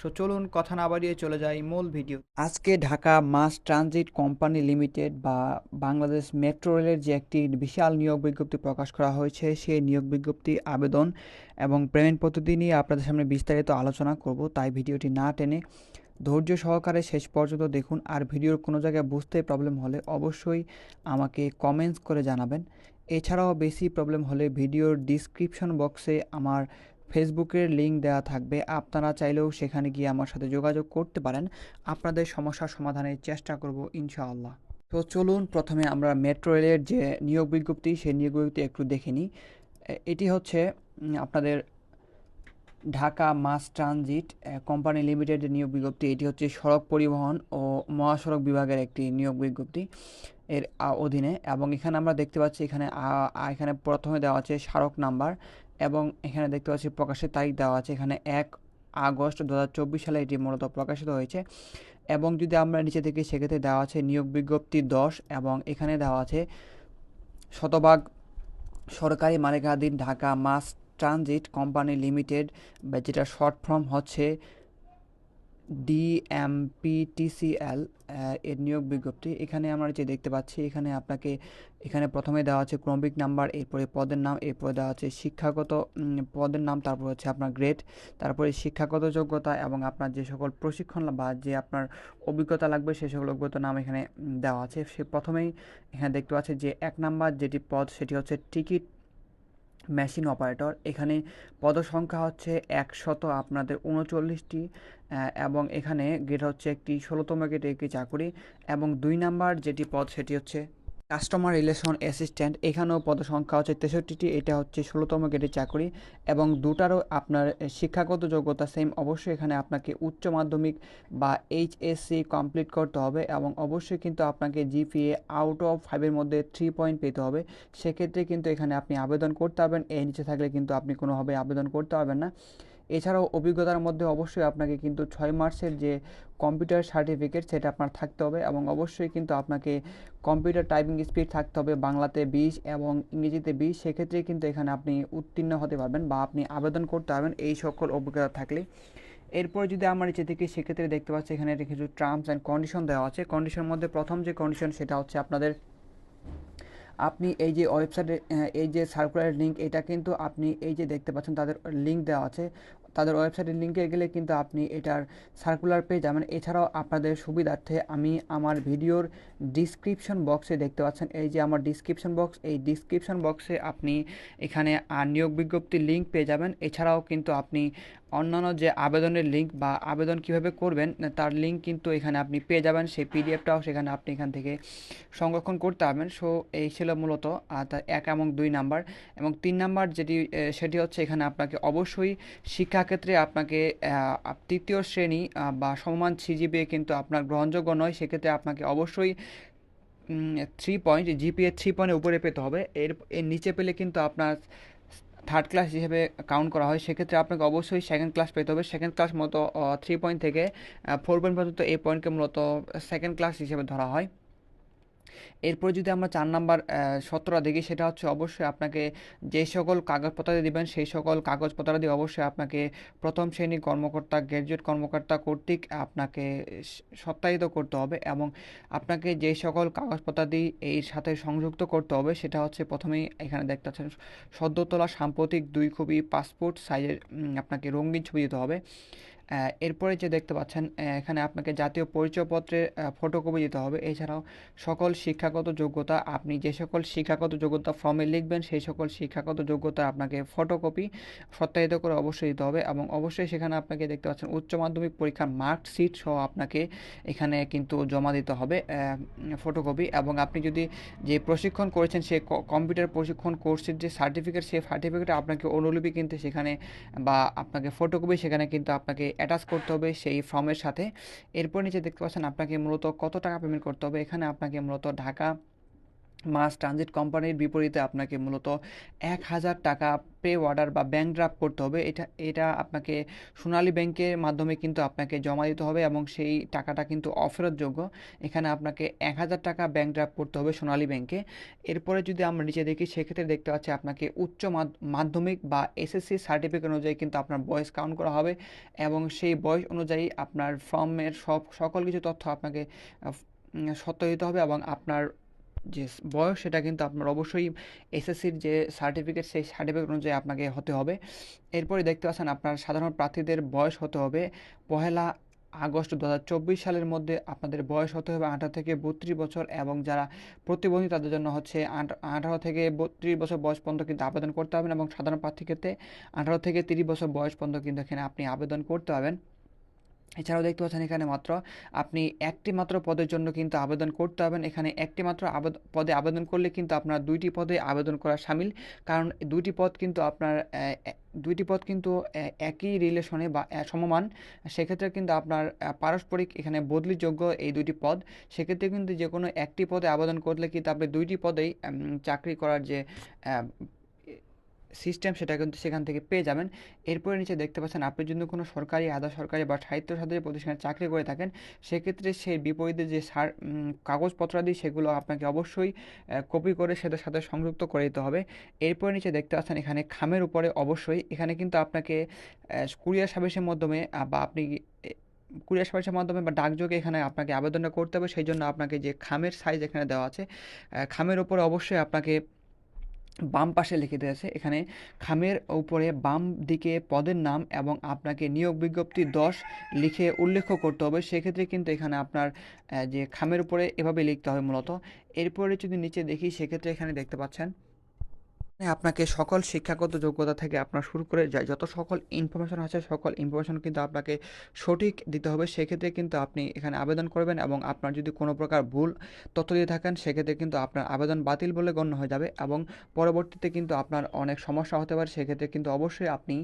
So চলুন কথা না বাড়িয়ে চলে যাই মূল ভিডিও। আজকে Dhaka mass transit company limited বা বাংলাদেশ মেট্রো রেলের যে একটি বিশাল নিয়োগ বিজ্ঞপ্তি প্রকাশ করা হয়েছে, সেই নিয়োগ বিজ্ঞপ্তি, আবেদন এবং পেমেন্ট পদ্ধতি নিয়ে আপনাদের সামনে বিস্তারিত আলোচনা করব, তাই ভিডিওটি না টেনে ধৈর্য সহকারে শেষ পর্যন্ত দেখুন। আর ভিডিওর কোনো জায়গায় বুঝতে প্রবলেম হলে অবশ্যই আমাকে কমেন্টস করে জানাবেন। এছাড়াও বেশি প্রবলেম হলে ভিডিওর ডিসক্রিপশন বক্সে আমার ফেসবুকের লিংক দেওয়া থাকবে। আপনারা চাইলেও সেখানে গিয়ে আমার সাথে যোগাযোগ করতে পারেন। আপনাদের সমস্যার সমাধানের চেষ্টা করব ইনশাআল্লাহ। তো চলুন, প্রথমে আমরা মেট্রো রেলের যে নিয়োগ বিজ্ঞপ্তি, সেই নিয়োগ বিজ্ঞপ্তি একটু দেখে নিই। এটি হচ্ছে আপনাদের ঢাকা মাস ট্রানজিট কোম্পানি লিমিটেডের নিয়োগ বিজ্ঞপ্তি। এটি হচ্ছে সড়ক পরিবহন ও মহাসড়ক বিভাগের একটি নিয়োগ বিজ্ঞপ্তি এর অধীনে। এবং এখানে আমরা দেখতে পাচ্ছি, এখানে এখানে প্রথমে দেওয়া আছে স্মারক নাম্বার। এবং এখানে দেখতে পাচ্ছি প্রকাশের তারিখ দেওয়া আছে। এখানে এক আগস্ট দু হাজার চব্বিশ সালে এটি মূলত প্রকাশিত হয়েছে এবং যদি আমরা নিচে থেকে সেক্ষেত্রে দেওয়া আছে নিয়োগ বিজ্ঞপ্তি দশ এবং এখানে দেওয়া আছে শতভাগ সরকারি মালিকাধীন Dhaka mass transit company limited বা যেটা শর্ট ফর্ম হচ্ছে ডিএমপিটিসিএল এর নিয়োগ বিজ্ঞপ্তি। এখানে আমরা যে দেখতে পাচ্ছি, এখানে আপনাকে, এখানে প্রথমে দেওয়া আছে ক্রমিক নাম্বার, এরপরে পদের নাম, এরপরে দেওয়া আছে শিক্ষাগত পদের নাম, তারপর হচ্ছে আপনার গ্রেড, তারপরে শিক্ষাগত যোগ্যতা এবং আপনার যে সকল প্রশিক্ষণ বা যে আপনার অভিজ্ঞতা লাগবে সেই সকল অভিজ্ঞতার নাম এখানে দেওয়া আছে। সে প্রথমেই এখানে দেখতে পাচ্ছি যে এক নাম্বার যেটি পদ, সেটি হচ্ছে টিকিট মেশিন অপারেটর এখানে পদসংখ্যা হচ্ছে একশত, আপনাদের উনচল্লিশটি এবং এখানে গেট হচ্ছে একটি ষোলোতম গেটে একটি চাকুরি, এবং দুই নাম্বার যেটি পদ সেটি হচ্ছে কাস্টমার রিলেশন অ্যাসিস্ট্যান্ট এখানেও পদসংখ্যা হচ্ছে তেষট্টিটি, এটা হচ্ছে ষোলোতম গেটের চাকুরি, এবং দুটারও আপনার শিক্ষাগত যোগ্যতা সেম অবশ্যই এখানে আপনাকে উচ্চ মাধ্যমিক বা এইচএসসি কমপ্লিট করতে হবে, এবং অবশ্যই কিন্তু আপনাকে জিপিএ আউট অফ ফাইভের মধ্যে থ্রি পয়েন্ট পেতে হবে, সেক্ষেত্রে কিন্তু এখানে আপনি আবেদন করতে পারবেন, এর নিচে থাকলে কিন্তু আপনি কোনোভাবে আবেদন করতে পারবেন না। এছাড়াও অভিজ্ঞতার মধ্যে অবশ্যই আপনাকে কিন্তু ছয় মাসের যে কম্পিউটার সার্টিফিকেট সেটা আপনার থাকতে হবে এবং অবশ্যই কিন্তু আপনাকে কম্পিউটার টাইপিং স্পিড থাকতে হবে বাংলাতে বিশ এবং ইংরেজিতে বিশ। সেক্ষেত্রে কিন্তু এখানে আপনি উত্তীর্ণ হতে পারবেন বা আপনি আবেদন করতে পারবেন এই সকল অভিজ্ঞতা থাকলে। এরপর যদি আমার নিচে থেকে সেক্ষেত্রে দেখতে পাচ্ছি এখানে কিছু টার্মস অ্যান্ড কন্ডিশন দেওয়া আছে। কন্ডিশনের মধ্যে প্রথম যে কন্ডিশন সেটা হচ্ছে আপনাদের আপনি এই যে ওয়েবসাইটে এই যে সার্কুলার লিঙ্ক এটা কিন্তু আপনি এই যে দেখতে পাচ্ছেন, তাদের লিঙ্ক দেওয়া আছে। তাদের ওয়েবসাইটের লিঙ্কে গেলে কিন্তু আপনি এটার সার্কুলার পেয়ে যাবেন। এছাড়াও আপনাদের সুবিধার্থে আমি আমার ভিডিওর ডিসক্রিপশন বক্সে দেখতে পাচ্ছেন। এই যে আমার ডিসক্রিপশন বক্স এই ডিসক্রিপশন বক্সে আপনি এখানে নিয়োগ বিজ্ঞপ্তির লিঙ্ক পেয়ে যাবেন। এছাড়াও কিন্তু আপনি অন্যান্য যে আবেদনের লিঙ্ক বা আবেদন কীভাবে করবেন, তার লিঙ্ক কিন্তু এখানে আপনি পেয়ে যাবেন। সেই পিডিএফটাও সেখানে আপনি এখান থেকে সংরক্ষণ করতে পারবেন। সো এই ছিল মূলত তার এক এবং দুই নাম্বার এবং তিন নাম্বার যেটি সেটি হচ্ছে এখানে আপনাকে অবশ্যই শিক্ষাক্ষেত্রে আপনাকে তৃতীয় শ্রেণি বা সমান সিজিপিএ কিন্তু আপনার গ্রহণযোগ্য নয়। সেক্ষেত্রে আপনাকে অবশ্যই থ্রি পয়েন্ট জিপিএ থ্রি পয়েন্টের উপরে পেতে হবে। এর এর নিচে পেলে কিন্তু আপনার থার্ড ক্লাস হিসেবে কাউন্ট করা হয়, সেক্ষেত্রে আপনাকে অবশ্যই সেকেন্ড ক্লাস পেতে হবে। সেকেন্ড ক্লাস মতো থ্রি পয়েন্ট থেকে ফোর পয়েন্ট পর্যন্ত এই পয়েন্টকে মূলত সেকেন্ড ক্লাস হিসেবে ধরা হয়। এরপর যদি আমরা চার নাম্বার সতেরো দেখি, সেটা হচ্ছে অবশ্যই আপনাকে যে সকল কাগজপত্র দিবেন, সেই সকল কাগজপত্র দিয়ে অবশ্যই আপনাকে প্রথম শ্রেণি কর্মকর্তা গ্র্যাজুয়েট কর্মকর্তা কর্তৃক আপনাকে সত্যায়িত করতে হবে এবং আপনাকে যে সকল কাগজপত্র কাগজপত্রাদি এর সাথে সংযুক্ত করতে হবে, সেটা হচ্ছে প্রথমেই এখানে দেখতে পাচ্ছেন সদ্য তোলা সাম্প্রতিক দুই কপি পাসপোর্ট সাইজের আপনাকে রঙিন ছবি দিতে হবে। এরপরে যে দেখতে পাচ্ছেন এখানে আপনাকে জাতীয় পরিচয়পত্রের ফটোকপি দিতে হবে। এছাড়াও সকল শিক্ষাগত যোগ্যতা, আপনি যে সকল শিক্ষাগত যোগ্যতা ফর্মে লিখবেন, সেই সকল শিক্ষাগত যোগ্যতা আপনাকে ফটোকপি সত্যায়িত করে অবশ্যই দিতে হবে এবং অবশ্যই সেখানে আপনাকে দেখতে পাচ্ছেন, উচ্চ মাধ্যমিক পরীক্ষার মার্কশিট সহ আপনাকে এখানে কিন্তু জমা দিতে হবে ফটোকপি এবং আপনি যদি যে প্রশিক্ষণ করেছেন, সে কম্পিউটার প্রশিক্ষণ কোর্সের যে সার্টিফিকেট সেই সার্টিফিকেট আপনাকে অনুলিপি কিন্তু সেখানে বা আপনাকে ফটোকপি সেখানে কিন্তু আপনাকে অ্যাটাচ করতে হবে সেই ফর্মের সাথে। এরপর নিচে দেখতে পাচ্ছেন আপনাকে মূলত কত টাকা পেমেন্ট করতে হবে। এখানে আপনাকে মূলত ঢাকা মাস ট্রানজিট কোম্পানির বিপরীতে আপনাকে মূলত এক হাজার টাকা পে অর্ডার বা ব্যাংক ড্রাফট করতে হবে। এটা এটা আপনাকে সোনালী ব্যাংকের মাধ্যমে কিন্তু আপনাকে জমা দিতে হবে এবং সেই টাকাটা কিন্তু অফেরতযোগ্য। এখানে আপনাকে এক হাজার টাকা ব্যাংক ড্রাফট করতে হবে সোনালী ব্যাংকে এরপরে যদি আমরা নিচে দেখি, সেক্ষেত্রে দেখতে পাচ্ছি আপনাকে উচ্চ মাধ্যমিক বা এসএসসি সার্টিফিকেট অনুযায়ী কিন্তু আপনার বয়স কাউন্ট করা হবে এবং সেই বয়স অনুযায়ী আপনার ফর্মের সব, সকল কিছু তথ্য আপনাকে সত্য দিতে হবে এবং আপনার যে বয়স সেটা কিন্তু আপনার অবশ্যই এসএসসির যে সার্টিফিকেট সেই সার্টিফিকেট অনুযায়ী আপনাকে হতে হবে। এরপরে দেখতে পাচ্ছেন আপনার সাধারণ প্রার্থীদের বয়স হতে হবে পহেলা আগস্ট দু হাজার চব্বিশ সালের মধ্যে আপনাদের বয়স হতে হবে আঠারো থেকে বত্রিশ বছর এবং যারা প্রতিবন্ধী তাদের জন্য হচ্ছে আঠারো থেকে বত্রিশ বছর বয়স পর্যন্ত কিন্তু আবেদন করতে হবেন এবং সাধারণ প্রার্থী ক্ষেত্রে আঠারো থেকে তিরিশ বছর বয়স পর্যন্ত কিন্তু এখানে আপনি আবেদন করতে হবেন এছাড়াও দেখতে পাচ্ছেন এখানে মাত্র আপনি একটি মাত্র পদের জন্য কিন্তু আবেদন করতে হবেন এখানে একটি মাত্র পদে আবেদন করলে কিন্তু আপনার দুইটি পদে আবেদন করা সামিল। কারণ দুইটি পদ কিন্তু আপনার দুইটি পদ কিন্তু একই রিলেশনে বা সমমান সেক্ষেত্রে কিন্তু আপনার পারস্পরিক এখানে বদলিযোগ্য এই দুইটি পদ। সেক্ষেত্রে কিন্তু যে কোনো একটি পদে আবেদন করলে কিন্তু আপনি দুইটি পদেই চাকরি করার যে সিস্টেম সেটা কিন্তু সেখান থেকে পেয়ে যাবেন। এরপরে নিচে দেখতে পাচ্ছেন আপনি যদি কোনো সরকারি, আধা সরকারি বা সাহিত্য সাধারী প্রতিষ্ঠানে চাকরি করে থাকেন, সেক্ষেত্রে সেই বিপরীতে যে সার কাগজপত্রাদি সেগুলো আপনাকে অবশ্যই কপি করে সেটার সাথে সংযুক্ত করে দিতে হবে। এরপরে নিচে দেখতে পাচ্ছেন এখানে খামের উপরে অবশ্যই, এখানে কিন্তু আপনাকে কুরিয়ার সার্ভিসের মাধ্যমে বা আপনি কুরিয়ার সার্ভিসের মাধ্যমে বা ডাকযোগে এখানে আপনাকে আবেদনটা করতে হবে। সেই জন্য আপনাকে যে খামের সাইজ এখানে দেওয়া আছে খামের উপরে অবশ্যই আপনাকে বাম পাশে লিখে দিয়েছে, এখানে খামের উপরে বাম দিকে পদের নাম এবং আপনাকে নিয়োগ বিজ্ঞপ্তি দশ লিখে উল্লেখ করতে হবে। সেক্ষেত্রে কিন্তু এখানে আপনার যে খামের উপরে এভাবে লিখতে হবে মূলত। এরপরে যদি নিচে দেখি, সেক্ষেত্রে এখানে দেখতে পাচ্ছেন আপনাকে সকল শিক্ষাগত যোগ্যতা থেকে আপনার শুরু করে যায় যত সকল ইনফরমেশন আছে, সকল ইনফরমেশন কিন্তু আপনাকে সঠিক দিতে হবে। সেক্ষেত্রে কিন্তু আপনি এখানে আবেদন করবেন এবং আপনার যদি কোনো প্রকার ভুল তথ্য দিয়ে থাকেন, সেক্ষেত্রে কিন্তু আপনার আবেদন বাতিল বলে গণ্য হয়ে যাবে এবং পরবর্তীতে কিন্তু আপনার অনেক সমস্যা হতে পারে। সেক্ষেত্রে কিন্তু অবশ্যই আপনি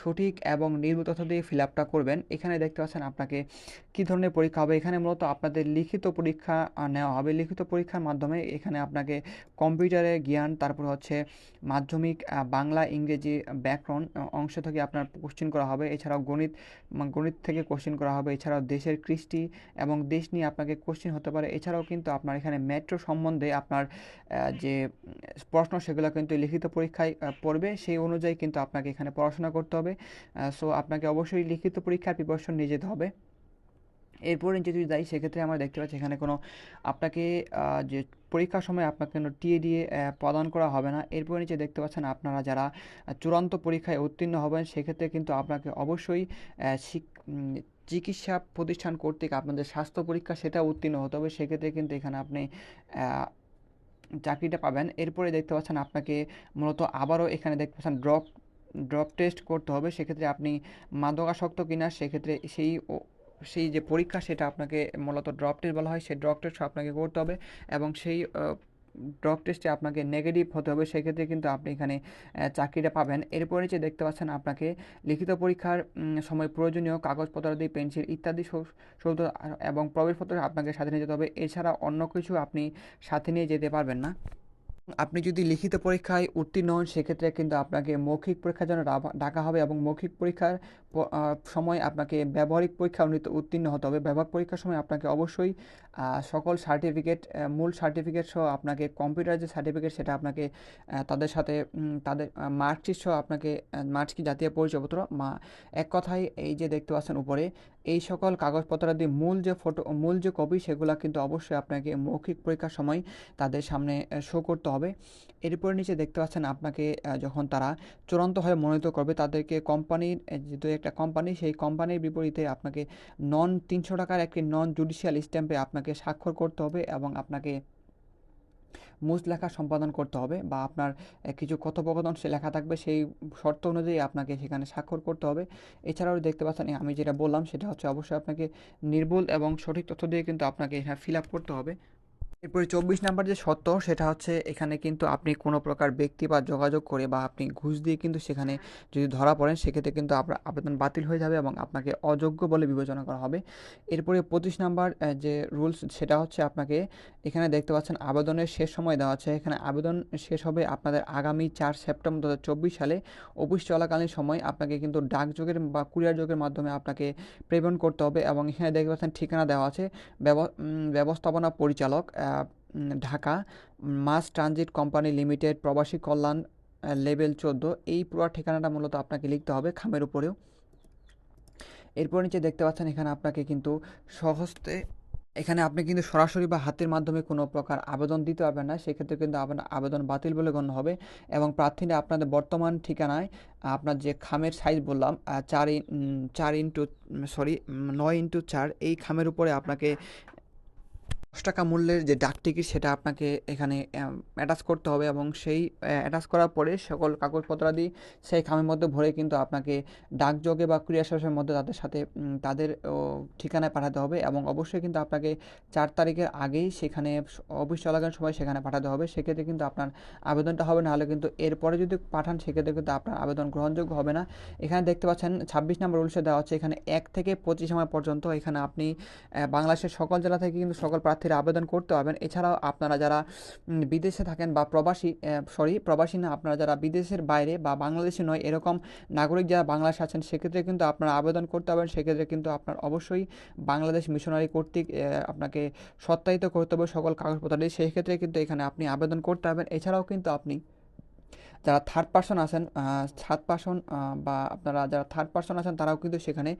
সঠিক এবং নির্ভুল তথ্য দিয়ে ফিল আপটা করবেন। এখানে দেখতে পাচ্ছেন আপনাকে কী ধরনের পরীক্ষা হবে। এখানে মূলত আপনাদের লিখিত পরীক্ষা নেওয়া হবে। লিখিত পরীক্ষার মাধ্যমে এখানে আপনাকে কম্পিউটারে জ্ঞান, তারপর হচ্ছে মাধ্যমিক বাংলা, ইংরেজি ব্যাকরণ অংশ থেকে আপনার কোশ্চেন করা হবে। এছাড়াও গণিত গণিত থেকে কোশ্চেন করা হবে। এছাড়াও দেশের কৃষ্টি এবং দেশ নিয়ে আপনাকে কোশ্চেন হতে পারে। এছাড়াও কিন্তু আপনার এখানে মেট্রো সম্বন্ধে আপনার যে প্রশ্ন সেগুলো কিন্তু লিখিত পরীক্ষায় পড়বে। সেই অনুযায়ী কিন্তু আপনাকে এখানে পড়াশোনা করতে হবে। সো আপনাকে অবশ্যই লিখিত পরীক্ষার প্রিপারেশন নিয়ে যেতে হবে। এরপরে যদি যাই, সেক্ষেত্রে আমরা দেখতে পাচ্ছি এখানে কোনো আপনাকে যে পরীক্ষার সময় আপনাকে কোনো টিএ দিয়ে প্রদান করা হবে না। এরপর নিচে দেখতে পাচ্ছেন আপনারা যারা চূড়ান্ত পরীক্ষায় উত্তীর্ণ হবেন, সেক্ষেত্রে কিন্তু আপনাকে অবশ্যই চিকিৎসা প্রতিষ্ঠান কর্তৃক আপনাদের স্বাস্থ্য পরীক্ষা সেটা উত্তীর্ণ হতে হবে। সেক্ষেত্রে কিন্তু এখানে আপনি চাকরিটা পাবেন। এরপরে দেখতে পাচ্ছেন আপনাকে মূলত আবারও এখানে দেখতে পাচ্ছেন ড্রপ ড্রপ টেস্ট করতে হবে। সেক্ষেত্রে আপনি মাদকাসক্ত কিনা, সেক্ষেত্রে সেই সেই যে পরীক্ষা সেটা আপনাকে মূলত ড্রপ টেস্ট বলা হয়, সেই ড্রপ টেস্ট আপনাকে করতে হবে এবং সেই ড্রপ টেস্টে আপনাকে নেগেটিভ হতে হবে। সেক্ষেত্রে কিন্তু আপনি এখানে চাকরিটা পাবেন। এরপরে নিচে দেখতে পাচ্ছেন আপনাকে লিখিত পরীক্ষার সময় প্রয়োজনীয়, কাগজপত্র, দিয়ে পেন্সিল ইত্যাদি সৌদ এবং প্রবেশপত্র আপনাকে সাথে নিয়ে যেতে হবে। এছাড়া অন্য কিছু আপনি সাথে নিয়ে যেতে পারবেন না। আপনি যদি লিখিত পরীক্ষায় উত্তীর্ণ হন, সেক্ষেত্রে কিন্তু আপনাকে মৌখিক পরীক্ষার জন্য ডাকা হবে এবং মৌখিক পরীক্ষার সময় আপনাকে ব্যবহারিক পরীক্ষা উত্তীর্ণ হতে হবে। ব্যবহারিক পরীক্ষার সময় আপনাকে অবশ্যই সকল সার্টিফিকেট মূল সার্টিফিকেট সহ আপনাকে কম্পিউটার যে সার্টিফিকেট সেটা আপনাকে তাদের সাথে তাদের মার্কশিট সহ আপনাকে মার্কশিট জাতীয় পরিচয়পত্র, মা, এক কথায় এই যে দেখতে পাচ্ছেন উপরে এই সকল কাগজপত্রাদি মূল যে ফটো, মূল যে কপি, সেগুলো কিন্তু অবশ্যই আপনাকে মৌখিক পরীক্ষার সময় তাদের সামনে শো করতে হবে। এরপরে নিচে দেখতে পাচ্ছেন আপনাকে যখন তারা চূড়ান্তভাবে মনোনীত করবে, তাদেরকে কোম্পানির যেহেতু একটা কোম্পানি সেই কোম্পানির বিপরীতে আপনাকে নন তিনশো টাকার একটি নন জুডিশিয়াল স্ট্যাম্পে আপনাকে স্বাক্ষর করতে হবে এবং আপনাকে মুজ লেখা সম্পাদন করতে হবে বা আপনার কিছু কথোপকথন সে লেখা থাকবে, সেই শর্ত অনুযায়ী আপনাকে সেখানে স্বাক্ষর করতে হবে। এছাড়াও দেখতে পাচ্ছেন, আমি যেটা বললাম সেটা হচ্ছে অবশ্যই আপনাকে নির্ভুল এবং সঠিক তথ্য দিয়ে কিন্তু আপনাকে এখানে ফিল আপ করতে হবে। এরপরে চব্বিশ নাম্বার যে সত্য, সেটা হচ্ছে এখানে কিন্তু আপনি কোনো প্রকার ব্যক্তি বা যোগাযোগ করে বা আপনি ঘুষ দিয়ে কিন্তু সেখানে যদি ধরা পড়েন, সেক্ষেত্রে কিন্তু আপনার আবেদন বাতিল হয়ে যাবে এবং আপনাকে অযোগ্য বলে বিবেচনা করা হবে। এরপরে পঁচিশ নাম্বার যে রুলস, সেটা হচ্ছে আপনাকে এখানে দেখতে পাচ্ছেন আবেদনের শেষ সময় দেওয়া আছে। এখানে আবেদন শেষ হবে আপনাদের আগামী চার সেপ্টেম্বর দু হাজার চব্বিশ সালে। অফিস চলাকালীন সময় আপনাকে কিন্তু ডাকযোগের বা কুরিয়ার যোগের মাধ্যমে আপনাকে প্রেরণ করতে হবে এবং এখানে দেখতে পাচ্ছেন ঠিকানা দেওয়া আছে। ব্যবস্থাপনা পরিচালক Dhaka, mass transit company limited, প্রবাসী কল্যাণ লেভেল চোদ্দ, এই পুরো ঠিকানাটা মূলত আপনাকে লিখতে হবে খামের উপরেও। এরপর নিচে দেখতে পাচ্ছেন এখানে আপনাকে কিন্তু সহজতে, এখানে আপনি কিন্তু সরাসরি বা হাতের মাধ্যমে কোনো প্রকার আবেদন দিতে পারবেন না, সেক্ষেত্রে কিন্তু আপনার আবেদন বাতিল বলে গণ্য হবে এবং প্রার্থীরা আপনাদের বর্তমান ঠিকানায় আপনার যে খামের সাইজ বললাম চার ইন চার ইন্টু সরি নয় ইন্টু চার, এই খামের উপরে আপনাকে দশ টাকা মূল্যের যে ডাক টিকিট সেটা আপনাকে এখানে অ্যাটাচ করতে হবে এবং সেই অ্যাটাচ করার পরে সকল কাগজপত্রাদি সেই খামের মধ্যে ভরে কিন্তু আপনাকে ডাকযোগে বা ক্রিয়া সরসের মধ্যে তাদের সাথে তাদের ঠিকানায় পাঠাতে হবে এবং অবশ্যই কিন্তু আপনাকে চার তারিখের আগেই সেখানে অফিস চলাকালীন সময় সেখানে পাঠাতে হবে। সেক্ষেত্রে কিন্তু আপনার আবেদনটা হবে না হলে কিন্তু এরপরে যদি পাঠান সেক্ষেত্রে কিন্তু আপনার আবেদন গ্রহণযোগ্য হবে না। এখানে দেখতে পাচ্ছেন ছাব্বিশ নম্বর রুলসে দেওয়া হচ্ছে, এখানে এক থেকে পঁচিশ সময় পর্যন্ত এখানে আপনি বাংলাদেশের সকল জেলা থেকে কিন্তু সকল প্রার্থী প্রার্থীরা আবেদন করতে পারবেন। এছাড়াও আপনারা যারা বিদেশে থাকেন বা প্রবাসী সরি, প্রবাসী না, আপনারা যারা বিদেশের বাইরে বা বাংলাদেশে নয়, এরকম নাগরিক যারা বাংলাদেশে আছেন, সেক্ষেত্রে কিন্তু আপনারা আবেদন করতে পারবেন। সেক্ষেত্রে কিন্তু আপনার অবশ্যই বাংলাদেশ মিশনারি কর্তৃক আপনাকে সত্যায়িত করতে হবে সকল কাগজপত্র। সেই ক্ষেত্রে কিন্তু এখানে আপনি আবেদন করতে পারবেন। এছাড়াও কিন্তু আপনি যারা থার্ড পার্সন আছেন থার্ড পার্সন বা আপনারা যারা থার্ড পার্সন আছেন, তারাও কিন্তু সেখানে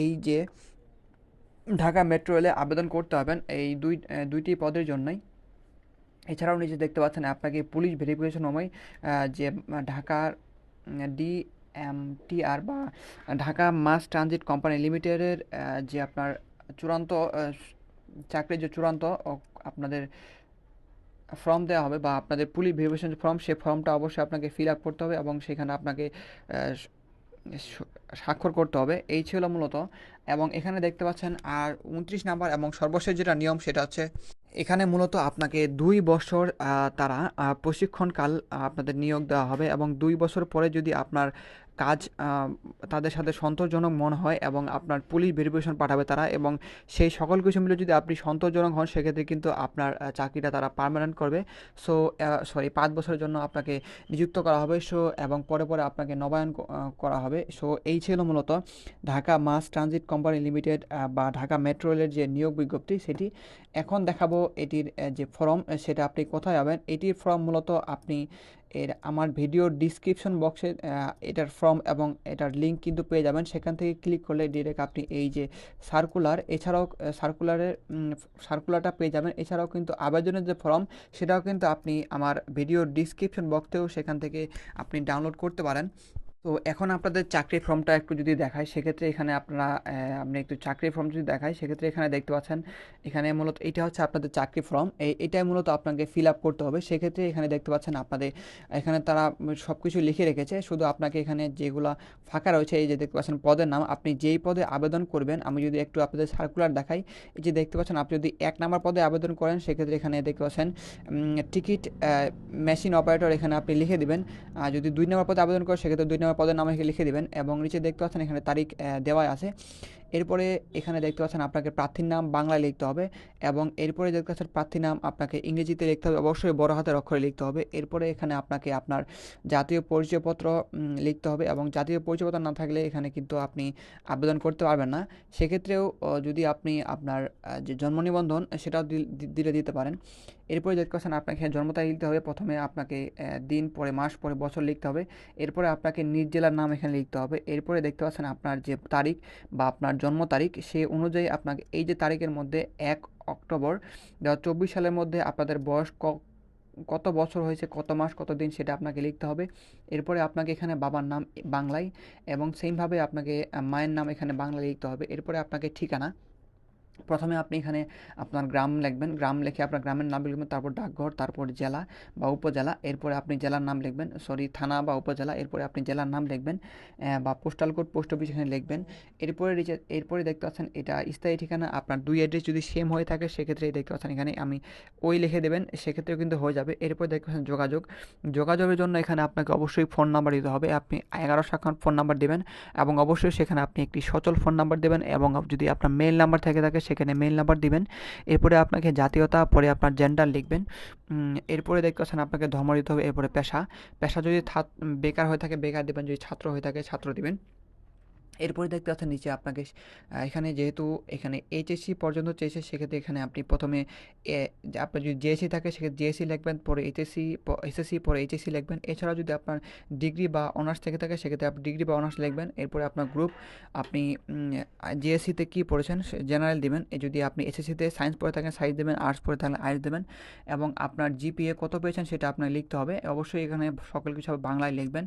এই যে ঢাকা মেট্রো রেলে আবেদন করতে হবেন এই দুই দুইটি পদের জন্যই। এছাড়াও নিচে দেখতে পাচ্ছেন আপনাকে পুলিশ ভেরিফিকেশন সময় যে ঢাকার ডি এম টি আর বা ঢাকা মাস ট্রানজিট কোম্পানি লিমিটেডের যে আপনার চূড়ান্ত চাকরির যে চূড়ান্ত আপনাদের ফর্ম দেওয়া হবে বা আপনাদের পুলিশ ভেরিফিকেশন ফর্ম, সে ফর্মটা অবশ্যই আপনাকে ফিল আপ করতে হবে এবং সেখানে আপনাকে স্বাক্ষর করতে হবে। এই ছিল মূলত। এবং এখানে দেখতে পাচ্ছেন, আর উনত্রিশ নাম্বার এবং সর্বশেষ যেটা নিয়ম সেটা হচ্ছে, এখানে মূলত আপনাকে দুই বছর তারা প্রশিক্ষণকাল আপনাদের নিয়োগ দেওয়া হবে এবং দুই বছর পরে যদি আপনার কাজ তাদের সাথে সন্তোষজনক মনে হয় এবং আপনার পুলিশ ভেরিফিকেশন পাঠাবে তারা এবং সেই সকল কিছু মিলে যদি আপনি সন্তোষজনক হন, সেক্ষেত্রে কিন্তু আপনার চাকরিটা তারা পারমানেন্ট করবে। সো সরি পাঁচ বছরের জন্য আপনাকে নিযুক্ত করা হবে। সো এবং পরে পরে আপনাকে নবায়ন করা হবে। সো এই ছিল মূলত Dhaka mass transit company limited বা ঢাকা মেট্রো রেলের যে নিয়োগ বিজ্ঞপ্তি সেটি। এখন দেখাবো এটির যে ফর্ম, সেটা আপনি কোথায় পাবেন? এটির ফর্ম মূলত আপনি এর আমার ভিডিওর ডিসক্রিপশন বক্সে এটার ফর্ম এবং এটার লিঙ্ক কিন্তু পেয়ে যাবেন। সেখান থেকে ক্লিক করলে ডিরেক্ট আপনি এই যে সার্কুলার এছাড়াও সার্কুলারের সার্কুলারটা পেয়ে যাবেন। এছাড়াও কিন্তু আবেদনের যে ফর্ম সেটাও কিন্তু আপনি আমার ভিডিওর ডিসক্রিপশন বক্সেও সেখান থেকে আপনি ডাউনলোড করতে পারেন। তো এখন আপনাদের চাকরির ফর্মটা একটু যদি দেখায় সেক্ষেত্রে এখানে আপনারা আপনি একটু চাকরির ফর্ম যদি দেখায় সেক্ষেত্রে এখানে দেখতে পাচ্ছেন, এখানে মূলত এটা হচ্ছে আপনাদের চাকরি ফর্ম। এই এটাই মূলত আপনাকে ফিল আপ করতে হবে। সেক্ষেত্রে এখানে দেখতে পাচ্ছেন আপনাদের, এখানে তারা সব কিছু লিখে রেখেছে। শুধু আপনাকে এখানে যেগুলো ফাঁকা রয়েছে, এই যে দেখতে পাচ্ছেন পদের নাম, আপনি যেই পদে আবেদন করবেন, আমি যদি একটু আপনাদের সার্কুলার দেখাই, এই যে দেখতে পাচ্ছেন আপনি যদি এক নাম্বার পদে আবেদন করেন, সেক্ষেত্রে এখানে দেখতে পাচ্ছেন টিকিট মেশিন অপারেটর এখানে আপনি লিখে দেবেন। আর যদি দুই নম্বর পদে আবেদন করেন, সেক্ষেত্রে দুই নম্বর পদের নাম লিখে দেবেন এবং নিচে দেখতে পাচ্ছেন এখানে তারিখ দেওয়া আছে। এরপরে এখানে দেখতে পাচ্ছেন আপনাকে প্রার্থীর নাম বাংলায় লিখতে হবে এবং এরপরে দেখতে পাচ্ছেন প্রার্থীর নাম আপনাকে ইংরেজিতে লিখতে হবে। অবশ্যই বড় হাতের অক্ষরে লিখতে হবে। এরপরে এখানে আপনাকে আপনার জাতীয় পরিচয়পত্র লিখতে হবে এবং জাতীয় পরিচয়পত্র না থাকলে এখানে কিন্তু আপনি আবেদন করতে পারবেন না। সেক্ষেত্রেও যদি আপনি আপনার যে জন্ম নিবন্ধন, সেটাও দিলে দিতে পারেন। এরপরে দেখতে পাচ্ছেন আপনাকে জন্ম তারিখ লিখতে হবে। প্রথমে আপনাকে দিন, পরে মাস, পরে বছর লিখতে হবে। এরপরে আপনাকে নিজ জেলার নাম এখানে লিখতে হবে। এরপরে দেখতে পাচ্ছেন আপনার যে তারিখ বা আপনার জন্ম তারিখ, সে অনুযায়ী আপনাকে, এই যে তারিখের মধ্যে এক অক্টোবর, দু চব্বিশ সালের মধ্যে আপনাদের বয়স কত বছর হয়েছে, কত মাস, কত দিন, সেটা আপনাকে লিখতে হবে। এরপরে আপনাকে এখানে বাবার নাম, বাংলায়, এবং সেইভাবে আপনাকে মায়ের নাম এখানে বাংলায় লিখতে হবে। এরপরে আপনাকে ঠিকানা প্রথমে আপনি এখানে আপনার গ্রাম লিখবেন, গ্রাম লিখে আপনার গ্রামের নাম লিখবেন, তারপর ডাকঘর, তারপর জেলা বা উপজেলা, এরপরে আপনি জেলার নাম লিখবেন সরি থানা বা উপজেলা, এরপরে আপনি জেলার নাম লিখবেন বা পোস্টাল কোড পোস্ট অফিস এখানে লিখবেন। এরপরে এরপরে দেখতে পাচ্ছেন এটা স্থায়ী ঠিকানা, আপনার দুই অ্যাড্রেস যদি সেম হয়ে থাকে, সেক্ষেত্রে দেখতে পাচ্ছেন এখানে আমি ওই লিখে দেবেন, সেক্ষেত্রেও কিন্তু হয়ে যাবে। এরপরে দেখতে পাচ্ছেন যোগাযোগ, যোগাযোগের জন্য এখানে আপনাকে অবশ্যই ফোন নাম্বার দিতে হবে, আপনি এগারো শাখার ফোন নাম্বার দেবেন এবং অবশ্যই সেখানে আপনি একটি সচল ফোন নাম্বার দেবেন এবং যদি আপনার মেল নাম্বার থেকে থাকে সেখানে মেল নাম্বার দিবেন। এরপরে আপনাকে জাতীয়তা, পরে আপনার জেন্ডার লিখবেন। এরপরে দেখতে পাচ্ছেন আপনাকে ধর্ম দিতে হবে এরপরে পেশা। পেশা যদি বেকার হয়ে থাকে, বেকার দিবেন, যদি ছাত্র হয়ে থাকে, ছাত্র দিবেন। এরপরে দেখতে পাচ্ছেন নিচে আপনাকে এখানে যেহেতু এখানে এইচএসসি পর্যন্ত চেয়েছে, সেক্ষেত্রে এখানে আপনি প্রথমে আপনার যদি জিএসসি থাকে, সেক্ষেত্রে জিএসসি লিখবেন, পরে এইচএসসি এসএসসি পরে এইচএসসি লিখবেন। এছাড়াও যদি আপনার ডিগ্রি বা অনার্স থেকে থাকে, সেক্ষেত্রে আপনি ডিগ্রি বা অনার্স লিখবেন। এরপরে আপনার গ্রুপ আপনি জিএসসিতে কী পড়েছেন জেনারেল দিবেন। এ যদি আপনি এসএসসিতে সায়েন্স পড়ে থাকেন সায়েন্স দেবেন আর্টস পড়ে থাকলে আর্টস দেবেন। এবং আপনার জিপিএ কত পেয়েছেন, সেটা আপনার লিখতে হবে। অবশ্যই এখানে সকল কিছু বাংলায় লিখবেন।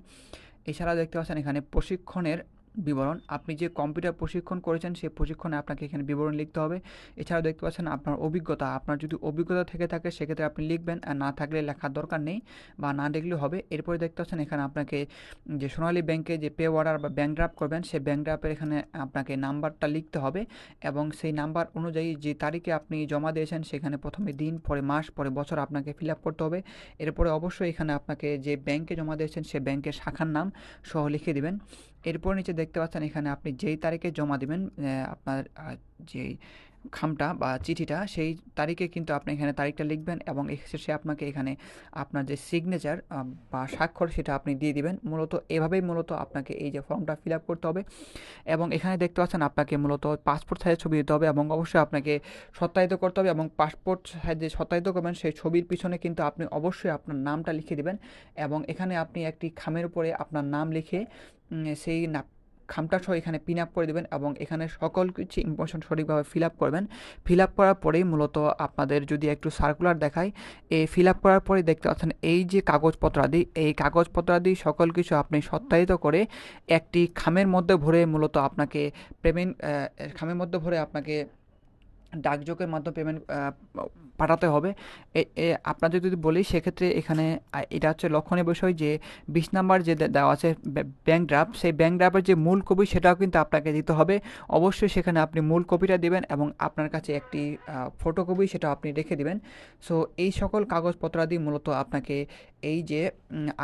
এছাড়াও দেখতে পাচ্ছেন এখানে প্রশিক্ষণের বিবরণ। আপনি যে কম্পিউটার প্রশিক্ষণ করেছেন, সেই প্রশিক্ষণে আপনাকে এখানে বিবরণ লিখতে হবে। এছাড়াও দেখতে পাচ্ছেন আপনার অভিজ্ঞতা। আপনার যদি অভিজ্ঞতা থেকে থাকে, সেক্ষেত্রে আপনি লিখবেন। আর না থাকলে লেখার দরকার নেই বা না দেখলেও হবে। এরপরে দেখতে পাচ্ছেন এখানে আপনাকে যে সোনালী ব্যাংকে যে পে অর্ডার বা ব্যাংক ড্রাফট করবেন, সেই ব্যাংক ড্রাফের এখানে আপনাকে নাম্বারটা লিখতে হবে। এবং সেই নাম্বার অনুযায়ী যে তারিখে আপনি জমা দিয়েছেন, সেখানে প্রথমে দিন, পরে মাস, পরে বছর আপনাকে ফিল আপ করতে হবে। এরপরে অবশ্যই এখানে আপনাকে যে ব্যাংকে জমা দিয়েছেন, সে ব্যাংকের শাখার নাম সহ লিখে দিবেন। এরপর নিচে দেখতে পাচ্ছেন এখানে আপনি যেই তারিখে জমা দেবেন আপনার যেই খামটা বা চিঠিটা সেই তারিখে কিন্তু আপনি এখানে তারিখটা লিখবেন এবং শেষে আপনাকে এখানে আপনার যে সিগনেচার বা স্বাক্ষর সেটা আপনি দিয়ে দিবেন। মূলত এভাবেই মূলত আপনাকে এই যে ফর্মটা ফিল আপ করতে হবে এবং এখানে দেখতে পাচ্ছেন আপনাকে মূলত পাসপোর্ট সাইজের ছবি দিতে হবে এবং অবশ্যই আপনাকে সত্যায়িত করতে হবে এবং পাসপোর্ট সাইজে সত্যায়িত করবেন সেই ছবির পিছনে কিন্তু আপনি অবশ্যই আপনার নামটা লিখে দিবেন এবং এখানে আপনি একটি খামের উপরে আপনার নাম লিখে সেই খামটা সহ এখানে পিন আপ করে দেবেন এবং এখানে সকল কিছু ইনফরমেশন সঠিকভাবে ফিল আপ করবেন। ফিল আপ করার পরেই মূলত আপনাদের যদি একটু সার্কুলার দেখায় এই ফিল আপ করার পরেই দেখতে পাচ্ছেন এই যে কাগজপত্রাদি, এই কাগজপত্রাদি সকল কিছু আপনি সত্যায়িত করে একটি খামের মধ্যে ভরে মূলত আপনাকে পেমেন্ট খামের মধ্যে ভরে আপনাকে ডাকযোগের মাধ্যমে পেমেন্ট পাঠাতে হবে। আপনাদের যদি বলি, সেক্ষেত্রে এখানে এটা হচ্ছে লক্ষণীয় বিষয় যে, বিশ নাম্বার যে দেওয়া আছে ব্যাংক ড্রাফট সেই ব্যাংক ড্রাফের যে মূল কপি সেটাও কিন্তু আপনাকে দিতে হবে। অবশ্যই সেখানে আপনি মূল কপিটা দিবেন এবং আপনার কাছে একটি ফটোকপি সেটা আপনি রেখে দিবেন। সো এই সকল কাগজপত্রাদি মূলত আপনাকে এই যে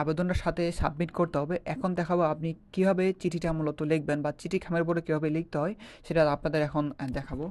আবেদনটার সাথে সাবমিট করতে হবে। এখন দেখাবো আপনি কীভাবে চিঠিটা মূলত লিখবেন বা চিঠি খামের উপরে কীভাবে লিখতে হয়, সেটা আপনাদের এখন দেখাবো।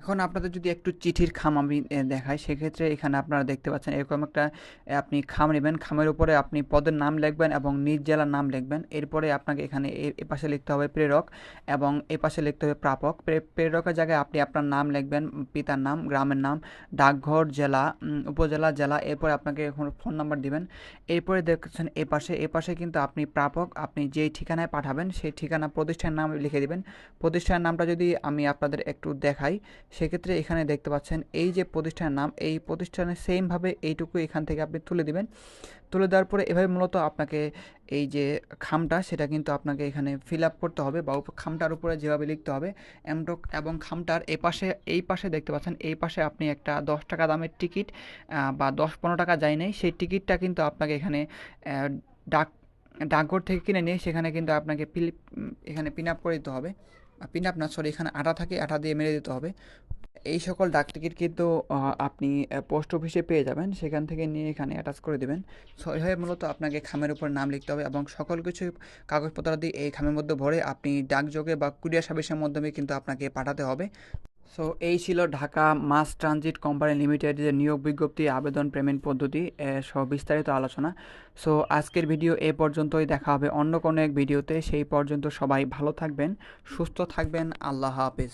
এখন আপনাদের যদি একটু চিঠির খাম আমি দেখাই, সেক্ষেত্রে এখানে আপনারা দেখতে পাচ্ছেন এরকম একটা আপনি খাম নেবেন। খামের উপরে আপনি পদের নাম লিখবেন এবং নিজ জেলার নাম লিখবেন। এরপরে আপনাকে এখানে এ- পাশে লিখতে হবে প্রেরক এবং এ পাশে লিখতে হবে প্রাপক। প্রেরকের জায়গায় আপনি আপনার নাম লিখবেন, পিতার নাম, গ্রামের নাম, ডাকঘর, জেলা উপজেলা, জেলা, এরপরে আপনাকে এখন ফোন নাম্বার দিবেন। এরপরে দেখছেন এ পাশে এ পাশে কিন্তু আপনি প্রাপক, আপনি যেই ঠিকানায় পাঠাবেন সেই ঠিকানা প্রতিষ্ঠানের নাম লিখে দিবেন। প্রতিষ্ঠানের নামটা যদি আমি আপনাদের একটু দেখাই সেক্ষেত্রে এখানে দেখতে পাচ্ছেন এই যে প্রতিষ্ঠানের নাম, এই প্রতিষ্ঠানের সেমভাবে এইটুকু এখান থেকে আপনি তুলে দিবেন। তুলে দেওয়ার পরে এভাবে মূলত আপনাকে এই যে খামটা, সেটা কিন্তু আপনাকে এখানে ফিল আপ করতে হবে বা খামটার উপরে যেভাবে লিখতে হবে এমটক এবং খামটার এই পাশে এই পাশে দেখতে পাচ্ছেন, এই পাশে আপনি একটা দশ টাকা দামের টিকিট বা দশ পনেরো টাকা যায় নাই, সেই টিকিটটা কিন্তু আপনাকে এখানে ডাক, ডাকঘর থেকে কিনে নিয়ে সেখানে কিন্তু আপনাকে ফিল এখানে পিন আপ করে দিতে হবে। পিন আপনার সরি এখানে আটা থাকে, আটা দিয়ে মেরে দিতে হবে। এই সকল ডাক টিকিট কিন্তু আপনি পোস্ট অফিসে পেয়ে যাবেন। সেখান থেকে নিয়ে এখানে অ্যাটাচ করে দেবেন। সরি হয়ে মূলত আপনাকে খামের উপর নাম লিখতে হবে এবং সকল কিছু কাগজপত্র দিয়ে এই খামের মধ্যে ভরে আপনি ডাকযোগে বা কুরিয়ার সার্ভিসের মাধ্যমে কিন্তু আপনাকে পাঠাতে হবে। সো এই ছিল Dhaka mass transit company limited যে নিয়োগ বিজ্ঞপ্তি, আবেদন, পেমেন্ট পদ্ধতি সহ বিস্তারিত আলোচনা। সো আজকের ভিডিও এ পর্যন্তই, দেখা হবে অন্য কোনো এক ভিডিওতে। সেই পর্যন্ত সবাই ভালো থাকবেন, সুস্থ থাকবেন, আল্লাহ হাফিজ।